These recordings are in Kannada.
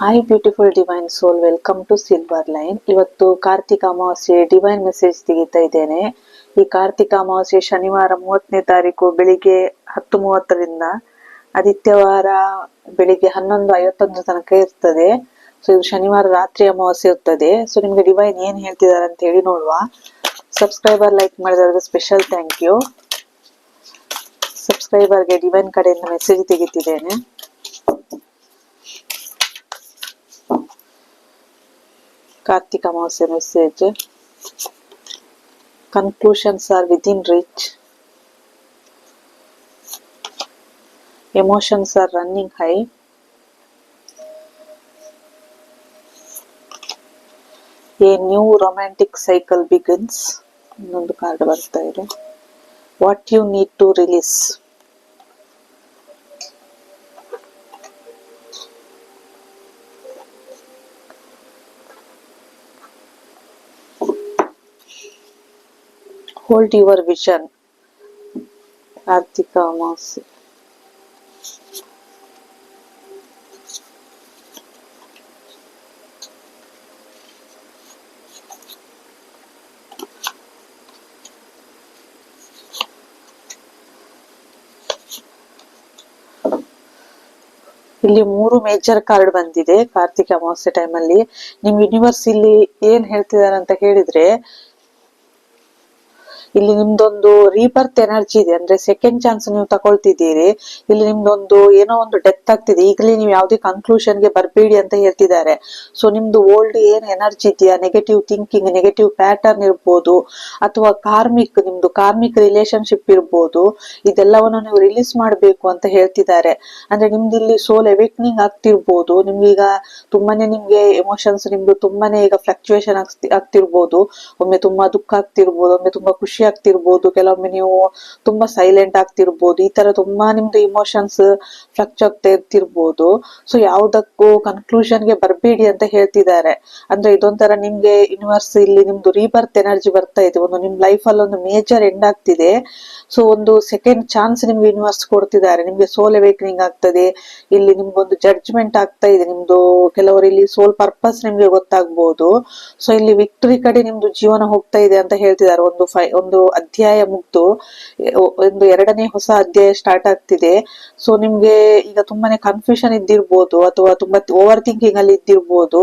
Hi beautiful divine soul welcome to silver line ಇವತ್ತು ಕಾರ್ತಿಕ ಅಮಾವಾಸ್ಯೆ ಡಿವೈನ್ ಮೆಸೇಜ್ ತೆಗಿತಾ ಇದ್ದೇನೆ. ಈ ಕಾರ್ತಿಕ ಅಮಾವಾಸ್ಯೆ ಶನಿವಾರ ಮೂವತ್ತನೇ ತಾರೀಕು ಬೆಳಿಗ್ಗೆ ಹತ್ತು ಮೂವತ್ತರಿಂದ ಆದಿತ್ಯವಾರ ಬೆಳಿಗ್ಗೆ ಹನ್ನೊಂದು ಐವತ್ತೊಂದು ತನಕ ಇರ್ತದೆ. ಸೊ ಇದು ಶನಿವಾರ ರಾತ್ರಿ ಅಮಾವಾಸ್ಯೆ ಇರ್ತದೆ. ಸೊ ನಿಮ್ಗೆ ಡಿವೈನ್ ಏನ್ ಹೇಳ್ತಿದ್ದಾರೆ ಅಂತ ಹೇಳಿ ನೋಡುವ. ಸಬ್ಸ್ಕ್ರೈಬರ್ ಲೈಕ್ ಮಾಡಿದವ್ರಿಗೆ ಸ್ಪೆಷಲ್ ಥ್ಯಾಂಕ್ ಯು ಸಬ್ಸ್ಕ್ರೈಬರ್ಗೆ ಡಿವೈನ್ ಕಡೆಯಿಂದ message ತೆಗಿತಿದ್ದೇನೆ. Karthika Amavasya message conclusions are within reach emotions are running high a new romantic cycle begins ಇನ್ನೊಂದು ಕಾರ್ಡ್ ಬರ್ತಾ ಇದೆ what you need to release hold your vision Karthika Amavasya ಇಲ್ಲಿ ಮೂರು ಮೇಜರ್ ಕಾರ್ಡ್ ಬಂದಿದೆ ಕಾರ್ತಿಕ ಅಮಾವಾಸ್ಯೆ ಟೈಮಲ್ಲಿ ನಿಮ್ ಯೂನಿವರ್ಸ್ ಇಲ್ಲಿ ಏನ್ ಹೇಳ್ತಿದಾರೆ ಅಂತ ಹೇಳಿದ್ರೆ ಇಲ್ಲಿ ನಿಮ್ದೊಂದು ರೀಬರ್ತ್ ಎನರ್ಜಿ ಇದೆ, ಅಂದ್ರೆ ಸೆಕೆಂಡ್ ಚಾನ್ಸ್ ನೀವು ತಗೊಳ್ತಿದ್ದೀರಿ. ಇಲ್ಲಿ ನಿಮ್ದೊಂದು ಏನೋ ಒಂದು ಡೆತ್ ಆಗ್ತಿದೆ. ಈಗಲೇ ನೀವು ಯಾವುದೇ ಕನ್ಕ್ಲೂಷನ್ಗೆ ಬರಬೇಡಿ ಅಂತ ಹೇಳ್ತಿದ್ದಾರೆ. ಸೊ ನಿಮ್ದು ಓಲ್ಡ್ ಏನ್ ಎನರ್ಜಿ ಇದೆಯಾ? ನೆಗೆಟಿವ್ ಥಿಂಕಿಂಗ್ ನೆಗೆಟಿವ್ ಪ್ಯಾಟರ್ನ್ ಇರ್ಬೋದು, ಅಥವಾ ಕಾರ್ಮಿಕ್ ನಿಮ್ದು ಕಾರ್ಮಿಕ್ ರಿಲೇಶನ್ಶಿಪ್ ಇರ್ಬೋದು, ಇದೆಲ್ಲವನ್ನು ನೀವು ರಿಲೀಸ್ ಮಾಡಬೇಕು ಅಂತ ಹೇಳ್ತಿದ್ದಾರೆ. ಅಂದ್ರೆ ನಿಮ್ದು ಇಲ್ಲಿ ಸೋಲ್ ಅವೇಕ್ನಿಂಗ್ ಆಗ್ತಿರ್ಬೋದು. ಈಗ ತುಂಬಾನೇ ನಿಮ್ಗೆ ಎಮೋಷನ್ಸ್ ನಿಮ್ದು ತುಂಬಾನೇ ಈಗ ಫ್ಲಕ್ಚುಯೇಷನ್ ಆಗ್ತಿರ್ಬೋದು. ಒಮ್ಮೆ ತುಂಬಾ ದುಃಖ ಆಗ್ತಿರ್ಬೋದು, ಒಮ್ಮೆ ತುಂಬಾ ಖುಷಿ ಆಗ್ತಿರ್ಬೋದು. ಕೆಲವೊಮ್ಮೆ ನೀವು ತುಂಬಾ ಸೈಲೆಂಟ್ ಆಗ್ತಿರ್ಬೋದು. ಈ ತರ ತುಂಬಾ ನಿಮ್ದು ಇಮೋಷನ್ಸ್ ಫ್ಲಕ್ಚ್ ಆಗ್ತಾ ಇರ್ತಿರ್ಬೋದು. ಸೊ ಯಾವ್ದಕ್ಕೂ ಕನ್ಕ್ಲೂಷನ್ಗೆ ಬರಬೇಡಿ ಅಂತ ಹೇಳ್ತಿದ್ದಾರೆ. ಅಂದ್ರೆ ಇದೊಂಥರ ನಿಮ್ಗೆ ಯೂನಿವರ್ಸ್ ಇಲ್ಲಿ ನಿಮ್ದು ರೀಬರ್ತ್ ಎನರ್ಜಿ ಬರ್ತಾ ಇದೆ. ಒಂದು ನಿಮ್ ಲೈಫ್ ಅಲ್ಲಿ ಒಂದು ಮೇಜರ್ ಎಂಡ್ ಆಗ್ತಿದೆ. ಸೊ ಒಂದು ಸೆಕೆಂಡ್ ಚಾನ್ಸ್ ನಿಮ್ಗೆ ಯೂನಿವರ್ಸ್ ಕೊಡ್ತಿದ್ದಾರೆ. ನಿಮ್ಗೆ ಸೋಲ್ ಅವೇಕ್ನಿಂಗ್ ಆಗ್ತದೆ. ಇಲ್ಲಿ ನಿಮ್ಗೊಂದು ಜಡ್ಜ್ಮೆಂಟ್ ಆಗ್ತಾ ಇದೆ. ನಿಮ್ದು ಕೆಲವರು ಇಲ್ಲಿ ಸೋಲ್ ಪರ್ಪಸ್ ನಿಮ್ಗೆ ಗೊತ್ತಾಗ್ಬೋದು. ಸೊ ಇಲ್ಲಿ ವಿಕ್ಟರಿ ಕಡೆ ನಿಮ್ದು ಜೀವನ ಹೋಗ್ತಾ ಇದೆ ಅಂತ ಹೇಳ್ತಿದ್ದಾರೆ. ಒಂದು ಫೈ ಒಂದು ಅಧ್ಯಾಯ ಮುಗ್ದು ಒಂದು ಎರಡನೇ ಹೊಸ ಅಧ್ಯಾಯ ಸ್ಟಾರ್ಟ್ ಆಗ್ತಿದೆ. ಸೊ ನಿಮ್ಗೆ ಈಗ ತುಂಬಾನೇ ಕನ್ಫ್ಯೂಷನ್ ಇದ್ದಿರ್ಬೋದು, ಅಥವಾ ತುಂಬಾ ಓವರ್ ಥಿಂಕಿಂಗ್ ಅಲ್ಲಿ ಇದ್ದಿರ್ಬೋದು,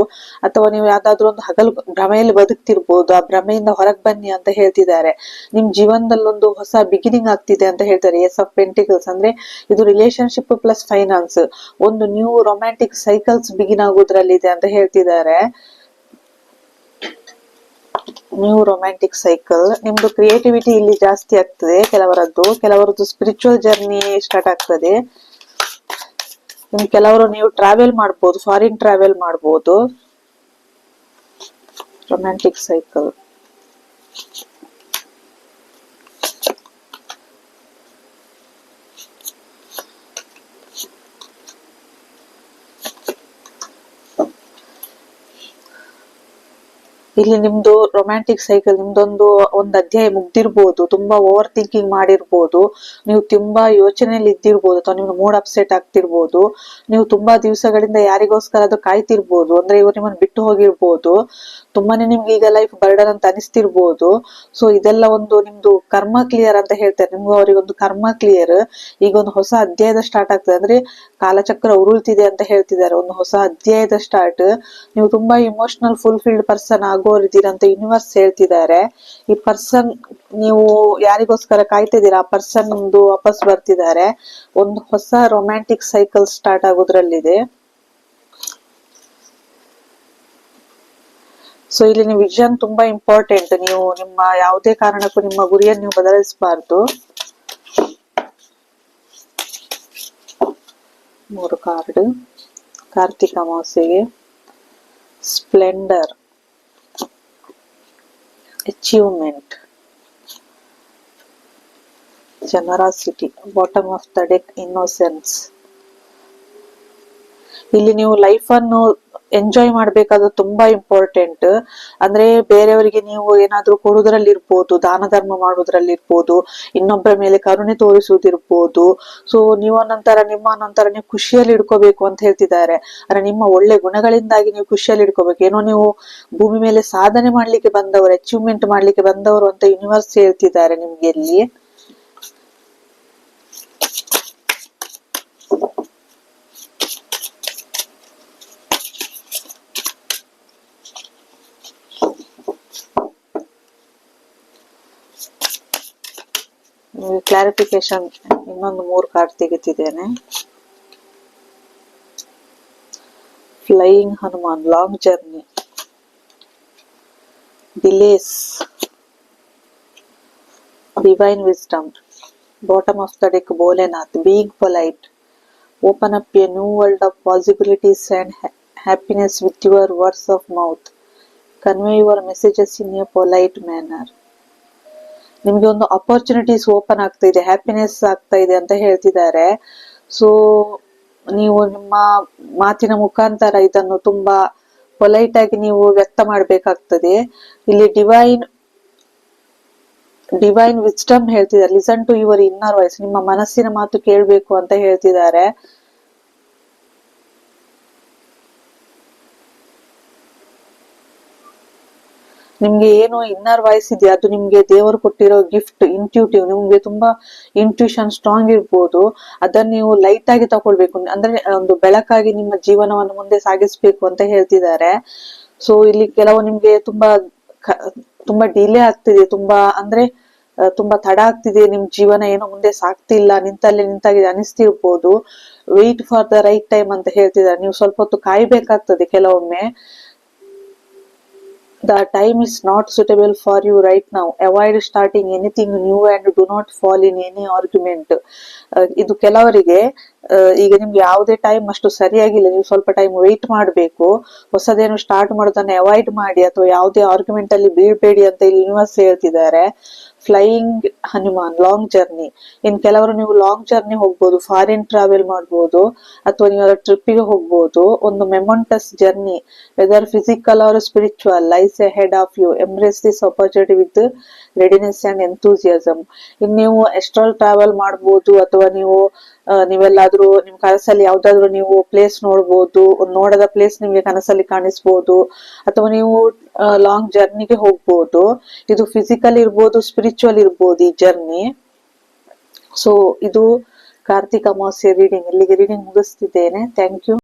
ಅಥವಾ ನೀವು ಯಾವ್ದಾದ್ರು ಒಂದು ಹಗಲು, ಭ್ರಮೆಯಲ್ಲಿ ಬದುಕ್ತಿರ್ಬೋದು, ಆ ಭ್ರಮೆಯಿಂದ ಹೊರಗೆ ಬನ್ನಿ ಅಂತ ಹೇಳ್ತಿದ್ದಾರೆ. ನಿಮ್ ಜೀವನದಲ್ಲೊಂದು ಹೊಸ ಬಿಗಿನಿಂಗ್ ಆಗ್ತಿದೆ ಅಂತ ಹೇಳ್ತಾರೆ. ಎಸ್ ಆಫ್ ಪೆಂಟಿಕಲ್ಸ್ ಅಂದ್ರೆ ಇದು ರಿಲೇಶನ್ಶಿಪ್ ಪ್ಲಸ್ ಫೈನಾನ್ಸ್ ಒಂದು ನ್ಯೂ ರೊಮ್ಯಾಂಟಿಕ್ ಸೈಕಲ್ಸ್ ಬಿಗಿನ್ ಆಗೋದ್ರಲ್ಲಿದೆ ಅಂತ ಹೇಳ್ತಿದ್ದಾರೆ. ನ್ಯೂ ರೊಮ್ಯಾಂಟಿಕ್ ಸೈಕಲ್ ನಿಮ್ದು ಕ್ರಿಯೇಟಿವಿಟಿ ಇಲ್ಲಿ ಜಾಸ್ತಿ ಆಗ್ತದೆ. ಕೆಲವರದ್ದು ಕೆಲವರದ್ದು ಸ್ಪಿರಿಚುವಲ್ ಜರ್ನಿ ಸ್ಟಾರ್ಟ್ ಆಗ್ತದೆ. ನಿಮ್ ಕೆಲವರು ನೀವು ಟ್ರಾವೆಲ್ ಮಾಡ್ಬೋದು ಫಾರಿನ್ ಟ್ರಾವೆಲ್ ಮಾಡ್ಬೋದು. ರೊಮ್ಯಾಂಟಿಕ್ ಸೈಕಲ್ ಇಲ್ಲಿ ನಿಮ್ದು ರೊಮ್ಯಾಂಟಿಕ್ ಸೈಕಲ್ ನಿಮ್ದೊಂದು ಒಂದು ಅಧ್ಯಾಯ ಮುಗ್ದಿರ್ಬೋದು, ತುಂಬಾ ಓವರ್ ಥಿಂಕಿಂಗ್ ಮಾಡಿರ್ಬೋದು, ನೀವು ತುಂಬಾ ಯೋಚನೆಯಲ್ಲಿ ಇದ್ದಿರ್ಬೋದು ಅಥವಾ ನಿಮ್ಗೆ ಮೂಡ್ ಅಪ್ಸೆಟ್ ಆಗ್ತಿರ್ಬೋದು, ನೀವು ತುಂಬಾ ದಿವಸಗಳಿಂದ ಯಾರಿಗೋಸ್ಕರ ಅದು ಕಾಯ್ತಿರ್ಬೋದು, ಅಂದ್ರೆ ಇವ್ರು ನಿಮ್ಮನ್ನು ಬಿಟ್ಟು ಹೋಗಿರ್ಬೋದು, ತುಂಬಾನೇ ನಿಮ್ಗೆ ಈಗ ಲೈಫ್ ಬರ್ಡನ್ ಅಂತ ಅನಿಸ್ತಿರ್ಬೋದು. ಸೊ ಇದೆಲ್ಲ ಒಂದು ನಿಮ್ದು ಕರ್ಮ ಕ್ಲಿಯರ್ ಅಂತ ಹೇಳ್ತಾರೆ. ನಿಮ್ಗೂ ಅವರಿಗೊಂದು ಕರ್ಮ ಕ್ಲಿಯರ್ ಈಗ ಒಂದು ಹೊಸ ಅಧ್ಯಾಯದ ಸ್ಟಾರ್ಟ್ ಆಗ್ತದೆ. ಅಂದ್ರೆ ಕಾಲಚಕ್ರ ಉರುಳ್ತಿದೆ ಅಂತ ಹೇಳ್ತಿದ್ದಾರೆ. ಒಂದು ಹೊಸ ಅಧ್ಯಾಯದ ಸ್ಟಾರ್ಟ್ ನೀವು ತುಂಬಾ ಇಮೋಷನಲ್ ಫುಲ್ಫಿಲ್ಡ್ ಪರ್ಸನ್ ಆಗೋರಿದ್ದೀರ ಅಂತ ಯೂನಿವರ್ಸ್ ಹೇಳ್ತಿದ್ದಾರೆ. ಈ ಪರ್ಸನ್ ನೀವು ಯಾರಿಗೋಸ್ಕರ ಕಾಯ್ತಿದ್ದೀರಾ? ಆ ಪರ್ಸನ್ ನಿಮ್ದು ವಾಪಸ್ ಬರ್ತಿದ್ದಾರೆ. ಒಂದು ಹೊಸ ರೊಮ್ಯಾಂಟಿಕ್ ಸೈಕಲ್ ಸ್ಟಾರ್ಟ್ ಆಗೋದ್ರಲ್ಲಿದೆ. ಸೊ ಇಲ್ಲಿ ನೀವು ವಿಷನ್ ತುಂಬಾ ಇಂಪಾರ್ಟೆಂಟ್ ನೀವು ನಿಮ್ಮ ಯಾವುದೇ ಕಾರಣಕ್ಕೂ ನಿಮ್ಮ ಗುರಿಯನ್ನು ನೀವು ಬದಲಿಸಬಾರ್ದು ಮೂರು card Kartika ಅಮಾವಾಸ್ಯೆಗೆ splendour achievement generosity bottom of the deck innocence ಇಲ್ಲಿ ನೀವು ಲೈಫ್ ಅನ್ನು ಎಂಜಾಯ್ ಮಾಡ್ಬೇಕಾದ್ರೆ ತುಂಬಾ ಇಂಪಾರ್ಟೆಂಟ್ ಅಂದ್ರೆ ಬೇರೆಯವರಿಗೆ ನೀವು ಏನಾದ್ರೂ ಕೊಡೋದ್ರಲ್ಲಿ ಇರ್ಬೋದು ದಾನ ಧರ್ಮ ಮಾಡೋದ್ರಲ್ಲಿ ಇರ್ಬೋದು ಇನ್ನೊಬ್ಬರ ಮೇಲೆ ಕರುಣೆ ತೋರಿಸುವುದಿರ್ಬೋದು. ಸೊ ನೀವು ಅನ್ನಂತರ ನಿಮ್ಮ ನಂತರ ನೀವು ಖುಷಿಯಲ್ಲಿ ಇಡ್ಕೋಬೇಕು ಅಂತ ಹೇಳ್ತಿದ್ದಾರೆ. ಅಂದ್ರೆ ನಿಮ್ಮ ಒಳ್ಳೆ ಗುಣಗಳಿಂದಾಗಿ ನೀವು ಖುಷಿಯಲ್ಲಿ ಇಡ್ಕೋಬೇಕು. ಏನೋ ನೀವು ಭೂಮಿ ಮೇಲೆ ಸಾಧನೆ ಮಾಡ್ಲಿಕ್ಕೆ ಬಂದವರು ಅಚೀವ್ಮೆಂಟ್ ಮಾಡ್ಲಿಕ್ಕೆ ಬಂದವರು ಅಂತ ಯೂನಿವರ್ಸ್ ಹೇಳ್ತಿದ್ದಾರೆ ನಿಮ್ಗೆ ಇಲ್ಲಿ. ಕ್ಲಾರಿಫಿಕೇಶನ್ ಇನ್ನೊಂದು ಮೂರು card ತೆಗಿತಿದ್ದೇನೆ flying Hanuman long journey delays divine wisdom bottom of the deck Bholenath being polite open up a new world of possibilities and ha- happiness with your words of mouth convey your messages in a polite manner ನಿಮಗೆ ಒಂದು ಅಪರ್ಚುನಿಟೀಸ್ ಓಪನ್ ಆಗ್ತಾ ಇದೆ ಹ್ಯಾಪಿನೆಸ್ ಆಗ್ತಾ ಇದೆ ಅಂತ ಹೇಳ್ತಿದ್ದಾರೆ. ಸೊ ನೀವು ನಿಮ್ಮ ಮಾತಿನ ಮುಖಾಂತರ ಇದನ್ನು ತುಂಬಾ ಪೊಲೈಟ್ ಆಗಿ ನೀವು ವ್ಯಕ್ತ ಮಾಡಬೇಕಾಗ್ತದೆ. ಇಲ್ಲಿ ಡಿವೈನ್ ಡಿವೈನ್ ವಿಸ್ಟಮ್ ಹೇಳ್ತಿದ್ದಾರೆ. Listen to your inner voice ನಿಮ್ಮ ಮನಸ್ಸಿನ ಮಾತು ಕೇಳಬೇಕು ಅಂತ ಹೇಳ್ತಿದ್ದಾರೆ. ನಿಮ್ಗೆ ಏನು ಇನ್ನರ್ ವಾಯ್ಸ್ ಇದೆಯಾ? ಅದು ನಿಮ್ಗೆ ದೇವರು ಕೊಟ್ಟಿರೋ ಗಿಫ್ಟ್ ಇಂಟ್ಯೂಟಿವ್ ನಿಮ್ಗೆ ತುಂಬಾ ಇಂಟ್ಯೂಷನ್ ಸ್ಟ್ರಾಂಗ್ ಇರ್ಬೋದು. ಅದನ್ನ ನೀವು ಲೈಟ್ ಆಗಿ ತಗೊಳ್ಬೇಕು. ಅಂದ್ರೆ, ಒಂದು ಬೆಳಕಾಗಿ ನಿಮ್ಮ ಜೀವನವನ್ನು ಮುಂದೆ ಸಾಗಿಸ್ಬೇಕು ಅಂತ ಹೇಳ್ತಿದ್ದಾರೆ. ಸೊ ಇಲ್ಲಿ ಕೆಲವು ನಿಮ್ಗೆ ತುಂಬಾ ತುಂಬಾ ಡಿಲೇ ಆಗ್ತಿದೆ. ತುಂಬಾ, ಅಂದ್ರೆ ತುಂಬಾ ತಡ ಆಗ್ತಿದೆ. ನಿಮ್ ಜೀವನ ಏನು ಮುಂದೆ ಸಾಕ್ತಿಲ್ಲ ನಿಂತಲ್ಲೇ ನಿಂತಾಗಿದೆ ಅನಿಸ್ತಿರ್ಬೋದು. Wait for the right time ಅಂತ ಹೇಳ್ತಿದ್ದಾರೆ. ನೀವು ಸ್ವಲ್ಪ ಹೊತ್ತು ಕಾಯ್ಬೇಕಾಗ್ತದೆ ಕೆಲವೊಮ್ಮೆ. The time is not suitable for you right now. Avoid starting anything new and do not fall in any argument. ಇದು ಕೆಲವರಿಗೆ ಈಗ ನಿಮ್ಗೆ ಯಾವುದೇ ಟೈಮ್ ಅಷ್ಟು ಸರಿಯಾಗಿಲ್ಲ. ನೀವು ಸ್ವಲ್ಪ ಟೈಮ್ ವೆಯ್ಟ್ ಮಾಡಬೇಕು. ಹೊಸದೇನು ಸ್ಟಾರ್ಟ್ ಮಾಡೋದನ್ನ ಅವಾಯ್ಡ್ ಮಾಡಿ ಅಥವಾ ಯಾವುದೇ ಆರ್ಗ್ಯುಮೆಂಟ್ ಅಲ್ಲಿ ಬೀಳ್ಬೇಡಿ ಅಂತ ಇಲ್ಲಿ ಯೂನಿವರ್ಸ್ ಹೇಳ್ತಿದ್ದಾರೆ. Flying Hanuman long journey in ಕೆಲವರು ನೀವು ಲಾಂಗ್ ಜರ್ನಿ ಹೋಗ್ಬೋದು ಫಾರಿನ್ ಟ್ರಾವೆಲ್ ಮಾಡ್ಬೋದು, ಅಥವಾ ನೀವು ಟ್ರಿಪ್ಪಿಗೆ ಹೋಗ್ಬೋದು, ಒಂದು momentous journey whether physical or spiritual lies a head of you embrace this opportunity with readiness and enthusiasm in ನೀವು ಎಸ್ಟ್ರಲ್ ಟ್ರಾವೆಲ್ ಮಾಡ್ಬೋದು, ಅಥವಾ ನೀವು ನೀವೆಲ್ಲಾದ್ರೂ ನಿಮ್ ಕನಸಲ್ಲಿ ಯಾವ್ದಾದ್ರು ನೀವು ಪ್ಲೇಸ್ ನೋಡ್ಬೋದು, ನೋಡದ ಪ್ಲೇಸ್ ನಿಮ್ಗೆ ಕನಸಲ್ಲಿ ಕಾಣಿಸ್ಬೋದು, ಅಥವಾ ನೀವು ಲಾಂಗ್ ಜರ್ನಿಗೆ ಹೋಗ್ಬೋದು. ಇದು ಫಿಸಿಕಲ್ ಇರ್ಬೋದು ಸ್ಪಿರಿಚುವಲ್ ಇರ್ಬೋದು ಈ ಜರ್ನಿ ಸೊ ಇದು ಕಾರ್ತಿಕ ಅಮಾವಾಸ್ಯ ರೀಡಿಂಗ್ ಇಲ್ಲಿಗೆ ರೀಡಿಂಗ್ ಮುಗಿಸ್ತಿದ್ದೇನೆ. Thank you